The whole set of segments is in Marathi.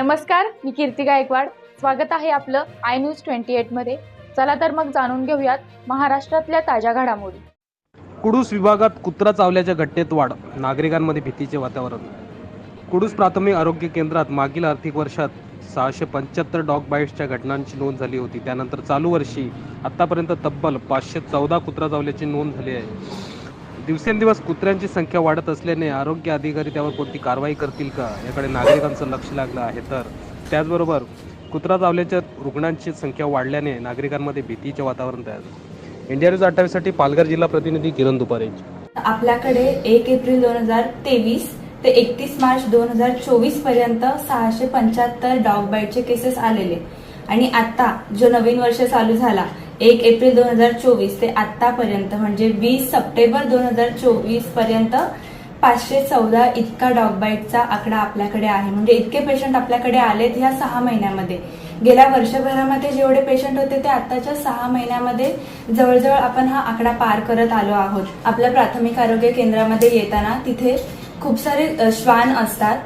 नमस्कार मी कीर्ती गायकवाड. स्वागत आहे आपलं आय न्यूज ट्वेंटी एटमध्ये चला तर मग जाणून घेऊयात महाराष्ट्रातल्या ताज्या घडामोडी. कुडूस विभागात कुत्रा चावल्याच्या घटनेत वाढ नागरिकांमध्ये भीतीचे वातावरण. कुडूस प्राथमिक आरोग्य केंद्रात मागील आर्थिक वर्षात सहाशे पंच्याहत्तर डॉग बाईट्सच्या घटनांची नोंद झाली होती. त्यानंतर चालू वर्षी आत्तापर्यंत तब्बल पाचशे चौदा कुत्रा चावल्याची नोंद झाली आहे. दिवसेंदिवस कुत्र्यांची संख्या वाढत असल्याने आरोग्य अधिकारी त्यावर कोणती कारवाई करतील का? याकडे नागरिकांचं लक्ष लागलं आहे. तर त्याचबरोबर कुत्रा चावल्याच्या रुग्णांची संख्या वाढल्याने नागरिकांमध्ये भीतीचे वातावरण तयार झाले. इंडिया न्यूज अठ्ठावीससाठी पालघर जिल्हा प्रतिनिधी किरण दुपारे आपल्याकडे एक एप्रिल दोन हजार तेवीस ते एकतीस मार्च दोन हजार चोवीसपर्यंत सहाशे पंच्याहत्तर डॉग बाईटचे केसेस आलेले. आणि आता जो नवीन वर्ष चालू झाला एक एप्रिल दोन हजार चोवीस ते आतापर्यंत म्हणजे वीस सप्टेंबर दोन हजार चोवीसपर्यंत पाचशे चौदा इतका डॉग बाईटचा आकडा आपल्याकडे आहे. म्हणजे इतके पेशंट आपल्याकडे आलेत ह्या सहा महिन्यामध्ये. गेल्या वर्षभरामध्ये जेवढे पेशंट होते ते आताच्या सहा महिन्यामध्ये जवळजवळ आपण हा आकडा पार करत आलो आहोत. आपल्या प्राथमिक आरोग्य केंद्रामध्ये येताना तिथे खूप सारे श्वान असतात.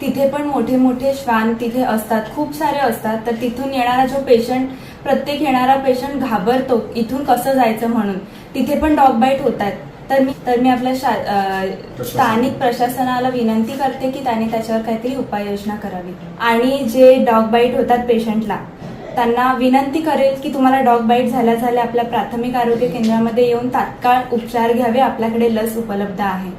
तिथे पण मोठे मोठे श्वान तिथे असतात. खूप सारे असतात. तर तिथून येणारा जो पेशंट प्रत्येक येणारा पेशंट घाबरतो इथून कसं जायचं म्हणून. तिथे पण डॉग बाईट होतात. तर मी तर मी आपल्या शा- स्थानिक प्रशासनाला विनंती करते की त्यांनी त्याच्यावर काहीतरी उपाययोजना करावी. आणि जे डॉग बाईट होतात पेशंटला त्यांना विनंती करेल की तुम्हाला डॉग बाईट झाल्या झाल्या आपल्या प्राथमिक आरोग्य केंद्रामध्ये येऊन तात्काळ उपचार घ्यावे. आपल्याकडे लस उपलब्ध आहे.